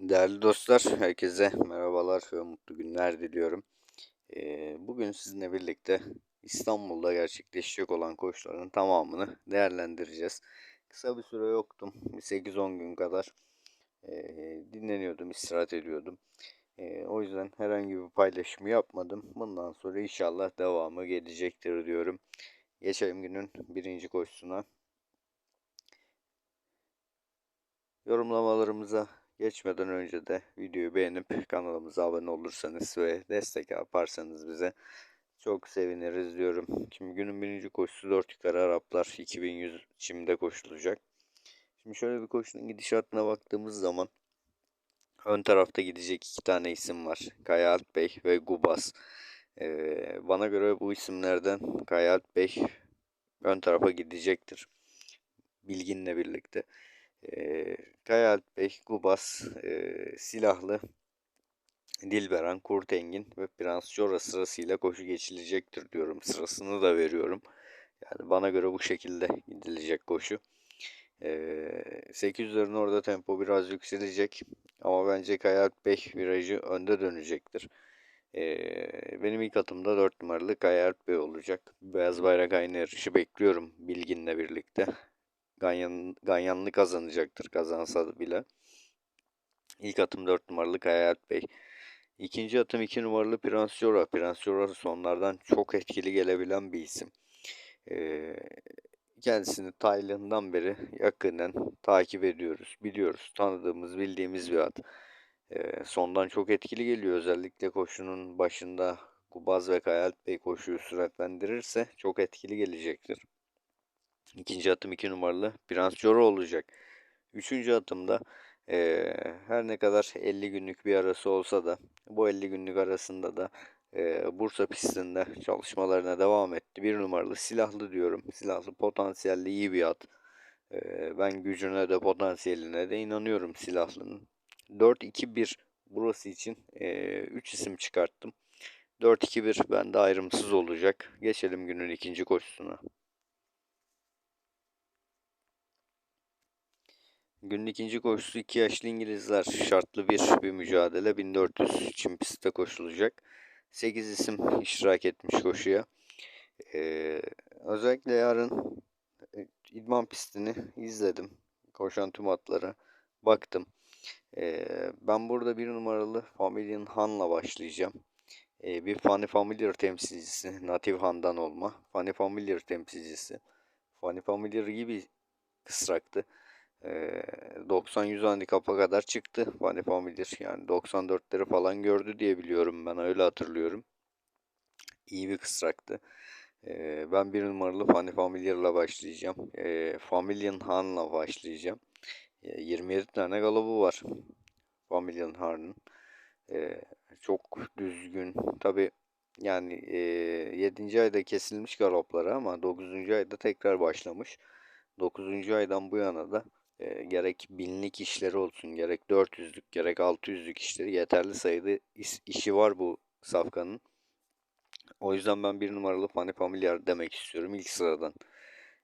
Değerli dostlar, herkese merhabalar ve mutlu günler diliyorum. Bugün sizinle birlikte İstanbul'da gerçekleşecek olan koşuların tamamını değerlendireceğiz. Kısa bir süre yoktum, 8-10 gün kadar dinleniyordum, istirahat ediyordum. O yüzden herhangi bir paylaşımı yapmadım. Bundan sonra inşallah devamı gelecektir diyorum. Geçelim günün birinci koşusuna. Yorumlamalarımıza geçmeden önce de videoyu beğenip kanalımıza abone olursanız ve destek yaparsanız bize çok seviniriz diyorum. Şimdi günün birinci koşusu 4 yukarı Araplar 2100 çimde koşulacak. Şimdi şöyle bir koşunun gidişatına baktığımız zaman ön tarafta gidecek iki tane isim var. Kaya Alp Bey ve Gubas. Ee, bana göre bu isimlerden Kaya Alp Bey ön tarafa gidecektir. Bilginle birlikte. Ee, Kaya Alp Bey, Gubas, e, Silahlı, Dilberan, Kurtengin ve Prens Jora sırasıyla koşu geçilecektir diyorum. Sırasını da veriyorum. Yani bana göre bu şekilde gidilecek koşu. Ee, 800'lerin orada tempo biraz yükselecek. Ama bence Kaya Alp Bey virajı önde dönecektir. Ee, benim ilk atımda 4 numaralı Kaya Alp Bey olacak. Beyaz bayrak aynı yarışı bekliyorum Bilgin'le birlikte. Ganyan, Ganyanlı kazanacaktır kazansa bile. İlk atım 4 numaralı Kayat Bey. İkinci atım 2 numaralı Prens Jora. Prens Jora sonlardan çok etkili gelebilen bir isim. Ee, kendisini Tayland'dan beri yakından takip ediyoruz. Biliyoruz, tanıdığımız, bildiğimiz bir at. Ee, sondan çok etkili geliyor. Özellikle koşunun başında Gubaz ve Kayalt Bey koşuyu süratlendirirse çok etkili gelecektir. İkinci atım 2 numaralı Prens Joro olacak. Üçüncü atımda e, her ne kadar 50 günlük bir arası olsa da bu 50 günlük arasında da e, Bursa pistinde çalışmalarına devam etti. Bir numaralı silahlı diyorum. Silahlı potansiyelli iyi bir at. E, ben gücüne de potansiyeline de inanıyorum silahlının. 4-2-1 burası için e, 3 isim çıkarttım. 4-2-1 bende ayrımsız olacak. Geçelim günün ikinci koşusuna. Günün ikinci koşusu iki yaşlı İngilizler şartlı bir bir mücadele 1400 çim pistte koşulacak. 8 isim iştirak etmiş koşuya. Ee, özellikle yarın e, idman pistini izledim. Koşan tüm atlara baktım. Ee, ben burada bir numaralı Familian Han'la başlayacağım. Ee, bir Fanny Familiar temsilcisi, Native Han'dan olma. Fanny Familiar temsilcisi. Fanny Familiar gibi kısraktı. 90-100 handikapa kadar çıktı Fanny Familiar. Yani 94'leri falan gördü diye biliyorum ben öyle hatırlıyorum. İyi bir kısraktı. Ben bir numaralı Fanny Familiar'la başlayacağım. Familian Han'la başlayacağım. 27 tane galobu var. Familian Han'ın. Çok düzgün. Tabi yani 7. ayda kesilmiş galopları ama 9. ayda tekrar başlamış. 9. aydan bu yana da gerek binlik işleri olsun, gerek 400'lük, gerek 600'lük işleri yeterli sayıda iş, işi var bu safkanın. O yüzden ben bir numaralı Fanny Familiar demek istiyorum ilk sıradan.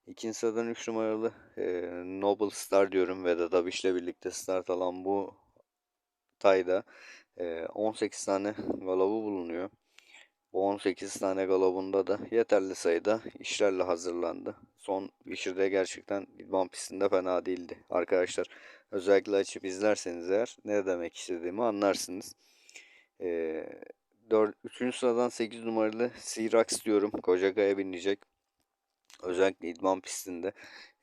İkinci sıradan 3 numaralı e, Noble Star diyorum. Vedat Abiş'le birlikte start alan bu tayda e, 18 tane galobu bulunuyor. Bu 18 tane galobunda da yeterli sayıda işlerle hazırlandı. Son Wisher'de gerçekten idman pistinde fena değildi. Arkadaşlar özellikle açıp izlerseniz eğer ne demek istediğimi anlarsınız. Ee, 4, 3. sıradan 8 numaralı Sirax diyorum. Kocakaya binecek. Özellikle idman pistinde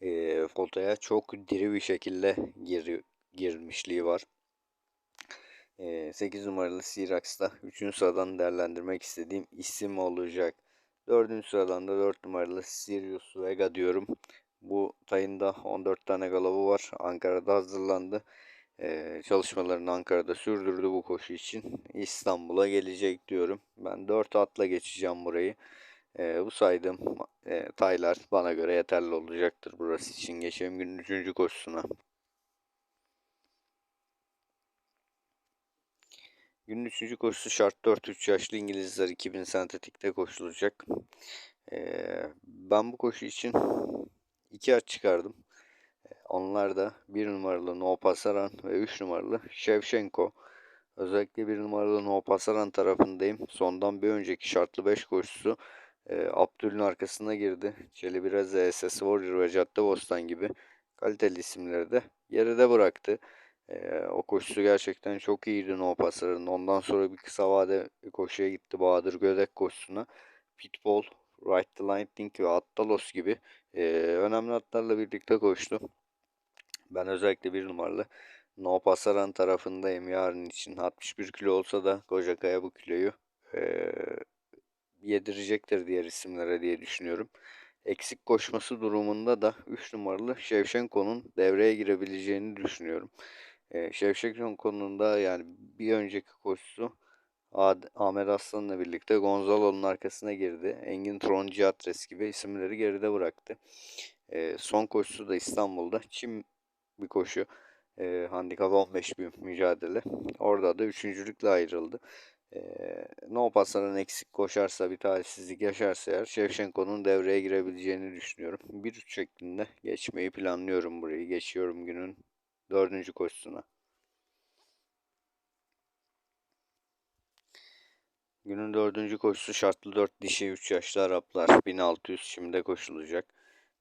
e, fotoya çok diri bir şekilde gir, girmişliği var. 8 numaralı Sirax'ta 3. sıradan değerlendirmek istediğim isim olacak. 4. sıradan da 4 numaralı Sirius Vega diyorum. Bu tayında 14 tane galobu var. Ankara'da hazırlandı. Ee, çalışmalarını Ankara'da sürdürdü bu koşu için. İstanbul'a gelecek diyorum. Ben 4 atla geçeceğim burayı. Ee, bu saydığım e, taylar bana göre yeterli olacaktır burası için. Geçelim günün 3. koşusuna. Günün 3. koşusu şart 4 3 yaşlı İngilizler 2000 sentetikte koşulacak. Ben bu koşu için 2 at çıkardım. Onlar da 1 numaralı No Pasaran ve 3 numaralı Shevchenko. Özellikle 1 numaralı No Pasaran tarafındayım. Sondan bir önceki şartlı 5 koşusu Abdül'ün arkasına girdi. Çelebi Reza, SS Warrior ve Caddebostan gibi kaliteli isimleri de geride bıraktı. O koşusu gerçekten çok iyiydi No Pasar'ın. Ondan sonra bir kısa vade koşuya gitti Bahadır Gödek koşusuna. Pitbull, Right the Lightning ve Attalos gibi e, önemli atlarla birlikte koştu. Ben özellikle bir numaralı No Pasaran tarafındayım yarın için. 61 kilo olsa da Kocakaya bu kiloyu e, yedirecektir diğer isimlere diye düşünüyorum. Eksik koşması durumunda da 3 numaralı Şevşenko'nun devreye girebileceğini düşünüyorum. E, Şevşenko'nun da yani bir önceki koşusu Ahmet Aslan'la birlikte Gonzalo'nun arkasına girdi. Engin Tronciatres gibi isimleri geride bıraktı. E, son koşusu da İstanbul'da. Çim bir koşu. E, handikap 15 bir mücadele. Orada da üçüncülükle ayrıldı. E, no pasların eksik koşarsa bir talihsizlik yaşarsa eğer Şevşenko'nun devreye girebileceğini düşünüyorum. 1-3 şeklinde geçmeyi planlıyorum burayı. Geçiyorum günün dördüncü koşusuna. Günün dördüncü koşusu şartlı 4 dişi 3 yaşlı Araplar 1600 şimdi koşulacak.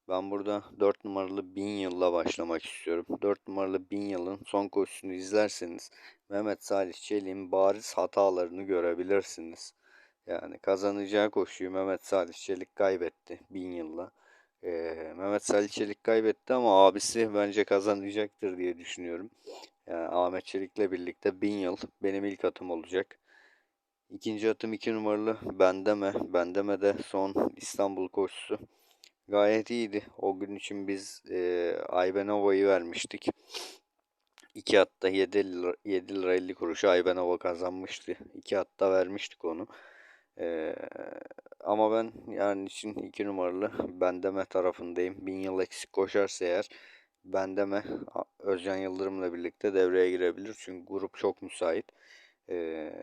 Ben burada 4 numaralı 1000 yılla başlamak istiyorum. 4 numaralı 1000 yılın son koşusunu izlerseniz Mehmet Salih Çelik'in bariz hatalarını görebilirsiniz. Yani kazanacağı koşuyu Mehmet Salih Çelik kaybetti 1000 yılla. Ee, Mehmet Salih Çelik kaybetti ama abisi bence kazanacaktır diye düşünüyorum. Yani Ahmet Çelik'le birlikte 1000 yıl benim ilk atım olacak. İkinci atım 2 numaralı Bendeme. Bendeme de son İstanbul koşusu. Gayet iyiydi. O gün için biz e, Aybenova'yı vermiştik. İki hatta 7 lira, 7 lira 50 kuruşu Aybenova kazanmıştı. İki hatta vermiştik onu. Ee, ama ben yani için iki numaralı Bendeme tarafındayım. Bin yıl eksik koşarsa eğer Bendeme Özcan Yıldırım'la birlikte devreye girebilir. Çünkü grup çok müsait. Ee,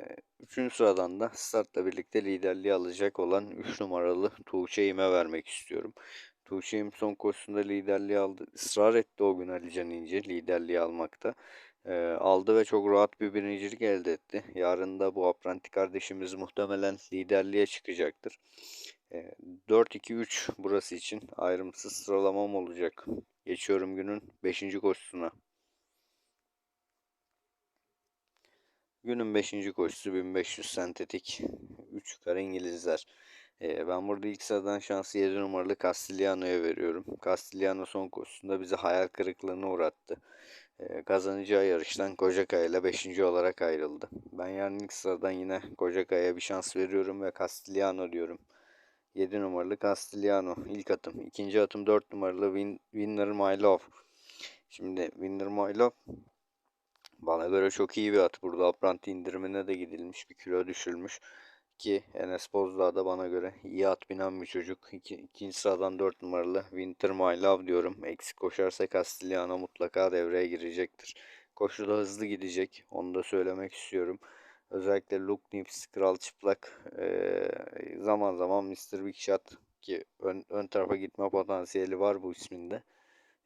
üçüncü sıradan da startla birlikte liderliği alacak olan 3 numaralı Tuğçe İm'e vermek istiyorum. Tuğçe İm son koşusunda liderliği aldı. Israr etti o gün Ali Can İnce liderliği almakta. Aldı ve çok rahat bir birincilik elde etti. Yarın da bu apranti kardeşimiz muhtemelen liderliğe çıkacaktır. Ee, 4-2-3 burası için ayrımsız sıralamam olacak. Geçiyorum günün 5. koşusuna. Günün 5. koşusu 1500 sentetik 3 yukarı İngilizler. Ben burada ilk sıradan şansı 7 numaralı Castigliano'ya veriyorum. Castigliano son koşusunda bizi hayal kırıklığına uğrattı. Ee, kazanacağı yarıştan Kocakaya ile 5. olarak ayrıldı. Ben yarın ilk sıradan yine Kocakaya'ya bir şans veriyorum ve Castigliano diyorum. 7 numaralı Castigliano ilk atım. İkinci atım 4 numaralı Win Winner My Love. Şimdi Winner My Love bana göre çok iyi bir at. Burada apranti indirimine de gidilmiş. Bir kilo düşülmüş. Ki Enes Bozdağ da bana göre iyi at binen bir çocuk. İki, ikinci sıradan 4 numaralı Winter My Love diyorum. Eksik koşarsa Castigliano mutlaka devreye girecektir. Koşu da hızlı gidecek. Onu da söylemek istiyorum. Özellikle Luke Nips, Kral Çıplak ee, zaman zaman Mr. Big Shot ki ön, ön tarafa gitme potansiyeli var bu isminde.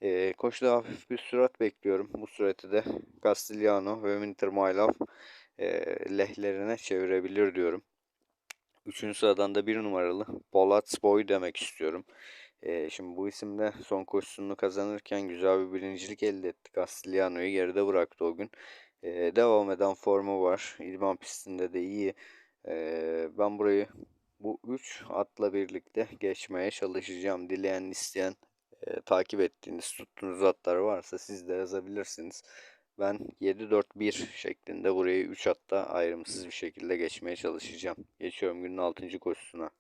E, koşuda hafif bir sürat bekliyorum. Bu süreti de Castigliano ve Winter My Love e, lehlerine çevirebilir diyorum. Üçüncü sıradan da bir numaralı Polat Boy demek istiyorum. E, şimdi bu isimde son koşusunu kazanırken güzel bir birincilik elde etti. Castigliano'yu geride bıraktı o gün. E, devam eden formu var. İdman pistinde de iyi. E, ben burayı bu 3 atla birlikte geçmeye çalışacağım. Dileyen isteyen e, takip ettiğiniz, tuttuğunuz atlar varsa siz de yazabilirsiniz. Ben 7-4-1 şeklinde burayı 3 hatta ayrımsız bir şekilde geçmeye çalışacağım. Geçiyorum günün 6. koşusuna.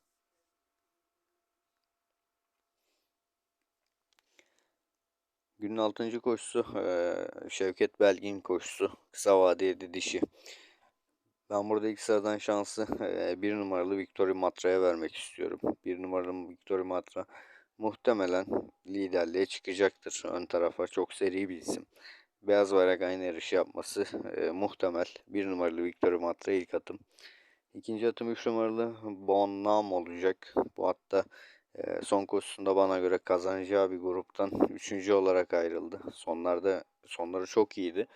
Günün 6. koşusu Şevket Belgin koşusu. Kısa vadeli dişi. Ben burada ilk sıradan şansı bir numaralı Victoria Matra'ya vermek istiyorum. Bir numaralı Victoria Matra muhtemelen liderliğe çıkacaktır ön tarafa. Çok seri bir isim. Beyaz bayrak aynı yarışı yapması e, muhtemel. Bir numaralı Victor Matra ilk atım. İkinci atım 3 numaralı Bonnam olacak. Bu hatta Ee, son koşusunda bana göre kazanacağı bir gruptan üçüncü olarak ayrıldı. Sonlarda sonları çok iyiydi.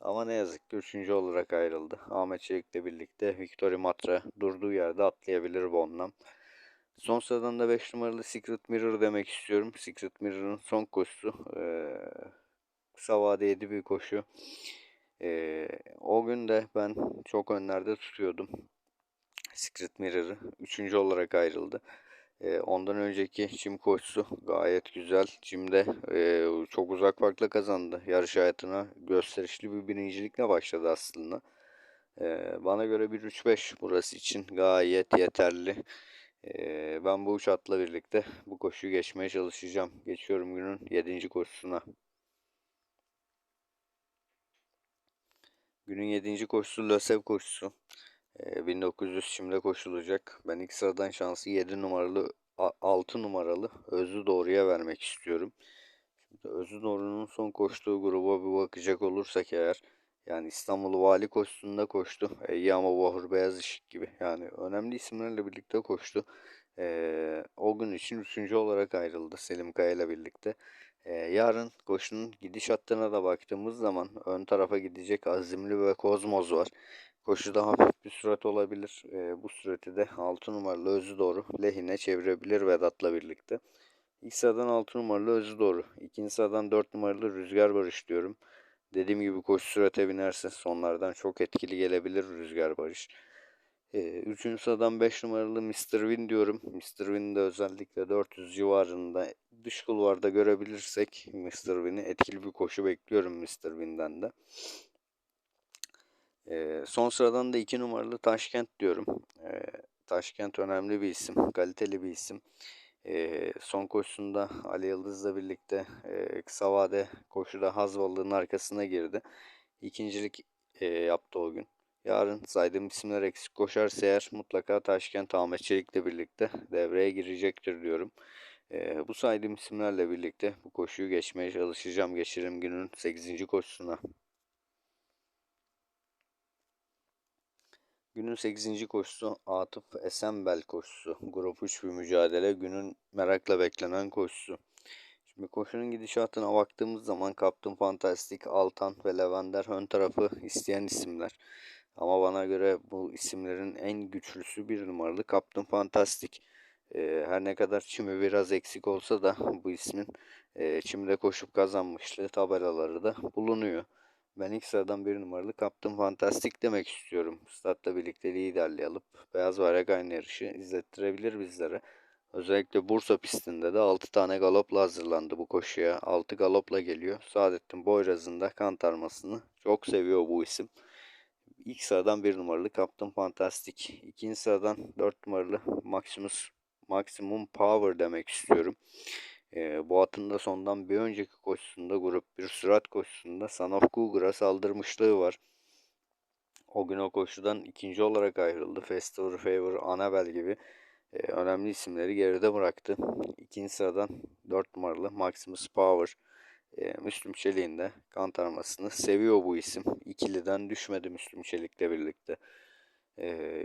Ama ne yazık ki üçüncü olarak ayrıldı. Ahmet Çelik'le birlikte Victory Matra durduğu yerde atlayabilir Bonnam. Son sıradan da 5 numaralı Secret Mirror demek istiyorum. Secret Mirror'ın son koşusu. Ee, kısa vadeli bir koşu. Ee, o gün de ben çok önlerde tutuyordum. Secret Mirror'ı. Üçüncü olarak ayrıldı. Ee, ondan önceki çim koşusu gayet güzel. Çim'de e, çok uzak farkla kazandı. Yarış hayatına gösterişli bir birincilikle başladı aslında. Ee, bana göre bir 3-5 burası için gayet yeterli. Ben bu üç atla birlikte bu koşuyu geçmeye çalışacağım. Geçiyorum günün 7. koşusuna. Günün 7. koşusu Lösev koşusu. 1900 şimdi koşulacak. Ben ilk sıradan şansı 7 numaralı 6 numaralı Özlü Doğru'ya vermek istiyorum. Şimdi Özlü Doğru'nun son koştuğu gruba bir bakacak olursak eğer yani İstanbul Vali koşusunda koştu. Eyyama Bahur Beyaz Işık gibi. Yani önemli isimlerle birlikte koştu. Ee, o gün için üçüncü olarak ayrıldı Selim Kaya ile birlikte. Yarın koşunun gidiş hattına da baktığımız zaman ön tarafa gidecek Azimli ve Kozmoz var. Koşuda hafif bir sürat olabilir. Bu süreti de 6 numaralı özü doğru lehine çevirebilir Vedat'la birlikte. İlk sıradan 6 numaralı özü doğru. İkinci sıradan 4 numaralı Rüzgar Barış diyorum. Dediğim gibi koşu sürate binerse sonlardan çok etkili gelebilir Rüzgar Barış. E, üçüncü sıradan 5 numaralı Mr. Win diyorum. Mr. Win'i özellikle 400 civarında dış kulvarda görebilirsek Mr. Win'i etkili bir koşu bekliyorum Mr. Win'den de. E, son sıradan da 2 numaralı Taşkent diyorum. E, Taşkent önemli bir isim, kaliteli bir isim. E, son koşusunda Ali Yıldız'la birlikte e, kısa vade koşuda Hazvalı'nın arkasına girdi. İkincilik e, yaptı o gün. Yarın saydığım isimler eksik koşarsa eğer mutlaka Taşkent Ahmet Çelik'le birlikte devreye girecektir diyorum. E, bu saydığım isimlerle birlikte bu koşuyu geçmeye çalışacağım. Geçirim günün 8. koşusuna. Günün 8. koşusu Atıf Esenbel koşusu. Grup 3 bir mücadele. Günün merakla beklenen koşusu. Şimdi koşunun gidişatına baktığımız zaman Kaptın Fantastik, Altan ve Levender ön tarafı isteyen isimler. Ama bana göre bu isimlerin en güçlüsü bir numaralı Kaptın Fantastik. Ee, her ne kadar çimi biraz eksik olsa da bu ismin e, çimde koşup kazanmışlığı tabelaları da bulunuyor. Ben ilk sıradan bir numaralı Kaptın Fantastik demek istiyorum. Stat'la birlikte liderliği alıp Beyaz Bayrak aynı yarışı izlettirebilir bizlere. Özellikle Bursa pistinde de 6 tane galopla hazırlandı bu koşuya. 6 galopla geliyor. Saadettin Boyraz'ın da kantarmasını çok seviyor bu isim. İlk sıradan bir numaralı Kaptın Fantastik. İkinci sıradan 4 numaralı Maximus Maximum Power demek istiyorum. E, bu atın da sondan bir önceki koşusunda grup bir sürat koşusunda Son of Cougar'a saldırmışlığı var. O gün o koşudan ikinci olarak ayrıldı. Festival Favor, Annabelle gibi e, önemli isimleri geride bıraktı. İkinci sıradan 4 numaralı Maximus Power. E, Müslüm Çelik'in de kantarmasını seviyor bu isim. İkiliden düşmedi Müslüm Çelik'le birlikte.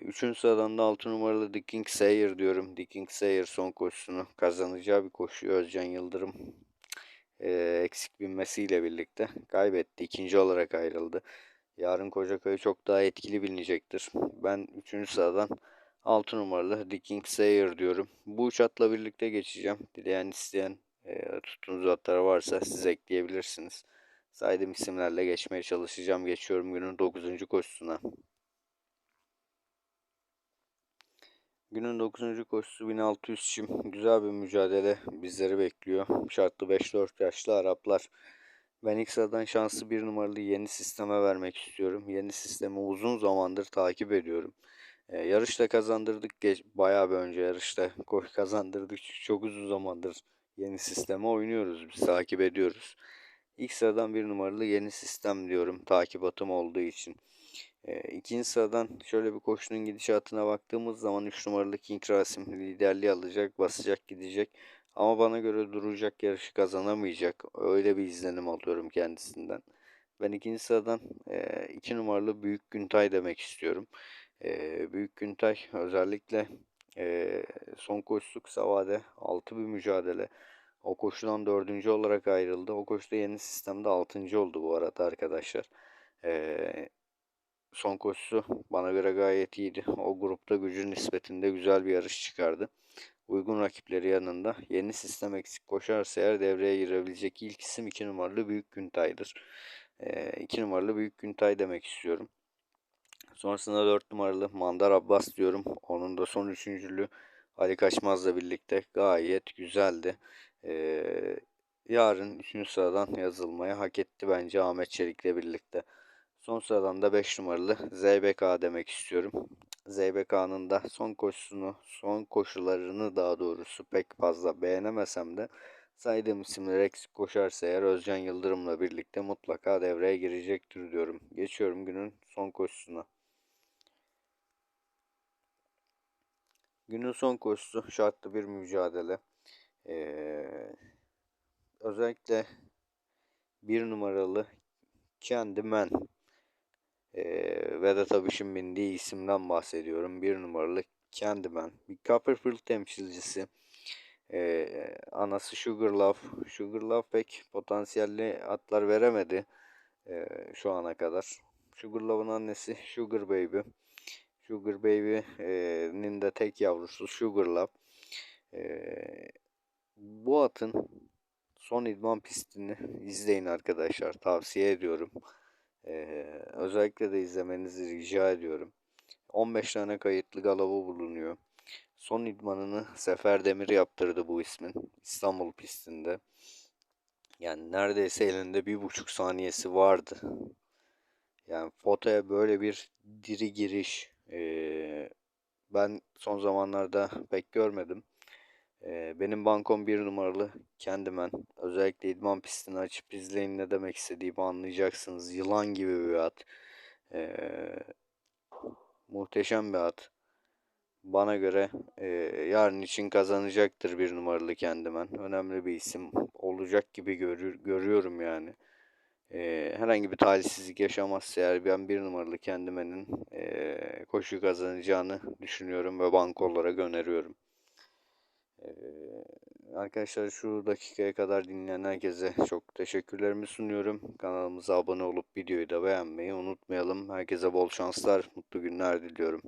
Üçüncü sıradan da 6 numaralı The King Sayer diyorum. The King Sayer son koşusunu kazanacağı bir koşu. Özcan Yıldırım eksik binmesiyle birlikte kaybetti. İkinci olarak ayrıldı. Yarın Kocakaya çok daha etkili bilinecektir. Ben üçüncü sıradan 6 numaralı The King Sayer diyorum. Bu üç atla birlikte geçeceğim. Dileyen isteyen e, tuttuğunuz atlar varsa siz ekleyebilirsiniz. Saydığım isimlerle geçmeye çalışacağım. Geçiyorum günün 9. koşusuna. Günün 9. koşusu 1600 çim. Güzel bir mücadele bizleri bekliyor. Şartlı 5-4 yaşlı Araplar. Ben ilk sıradan şanslı bir numaralı yeni sisteme vermek istiyorum. Yeni sistemi uzun zamandır takip ediyorum. Ee, yarışta kazandırdık. Geç, bayağı bir önce yarışta kazandırdık. Çok uzun zamandır yeni sisteme oynuyoruz. Biz takip ediyoruz. İlk sıradan bir numaralı yeni sistem diyorum. Takibatım olduğu için. E, ikinci sıradan şöyle bir koşunun gidişatına baktığımız zaman 3 numaralı King Rasim liderliği alacak, basacak, gidecek. Ama bana göre duracak yarışı kazanamayacak. Öyle bir izlenim alıyorum kendisinden. Ben ikinci sıradan 2 e, numaralı Büyük Güntay demek istiyorum. E, Büyük Güntay özellikle Ee, son koşusu kısa vade 6 bir mücadele. O koşudan dördüncü olarak ayrıldı. O koşuda yeni sistemde altıncı oldu bu arada arkadaşlar. Ee, son koşusu bana göre gayet iyiydi. O grupta gücü nispetinde güzel bir yarış çıkardı. Uygun rakipleri yanında yeni sistem eksik koşarsa eğer devreye girebilecek ilk isim 2 numaralı Büyük Güntay'dır. 2 ee, numaralı Büyük Güntay demek istiyorum. Sonrasında 4 numaralı Mandar Abbas diyorum. Onun da son üçüncülüğü Ali Kaçmaz'la birlikte gayet güzeldi. Ee, yarın 3. sıradan yazılmaya hak etti bence Ahmet Çelik'le birlikte. Son sıradan da 5 numaralı ZBK demek istiyorum. ZBK'nın da son koşusunu, son koşularını daha doğrusu pek fazla beğenemesem de saydığım isimler eksik koşarsa eğer Özcan Yıldırım'la birlikte mutlaka devreye girecektir diyorum. Geçiyorum günün son koşusuna. Günün son koşusu şartlı bir mücadele. Ee, özellikle bir numaralı Candyman ee, Vedat Abiş'in bindiği isimden bahsediyorum. Bir numaralı Candyman. Bir Copperfield temsilcisi. Ee, anası Sugar Love. Sugar Love pek potansiyelli atlar veremedi e, şu ana kadar. Sugar Love'ın annesi Sugar Baby. Sugar Baby'nin de tek yavrusu Sugar. Ee, bu atın son idman pistini izleyin arkadaşlar. Tavsiye ediyorum. Özellikle de izlemenizi rica ediyorum. 15 tane kayıtlı galaba bulunuyor. Son idmanını Sefer Demir yaptırdı bu ismin. İstanbul pistinde. Yani neredeyse elinde bir buçuk saniyesi vardı. Yani fotoya böyle bir diri giriş ben son zamanlarda pek görmedim. Benim bankom bir numaralı kendimen. Özellikle idman pistini açıp izleyin ne demek istediğimi anlayacaksınız. Yılan gibi bir at. Ee, muhteşem bir at. Bana göre e, yarın için kazanacaktır bir numaralı kendimen. Önemli bir isim olacak gibi görür, görüyorum yani. E, herhangi bir talihsizlik yaşamazsa eğer ben bir numaralı kendimenin e, koşu kazanacağını düşünüyorum ve banko olarak öneriyorum. E, arkadaşlar şu dakikaya kadar dinleyen herkese çok teşekkürlerimi sunuyorum. Kanalımıza abone olup videoyu da beğenmeyi unutmayalım. Herkese bol şanslar, mutlu günler diliyorum.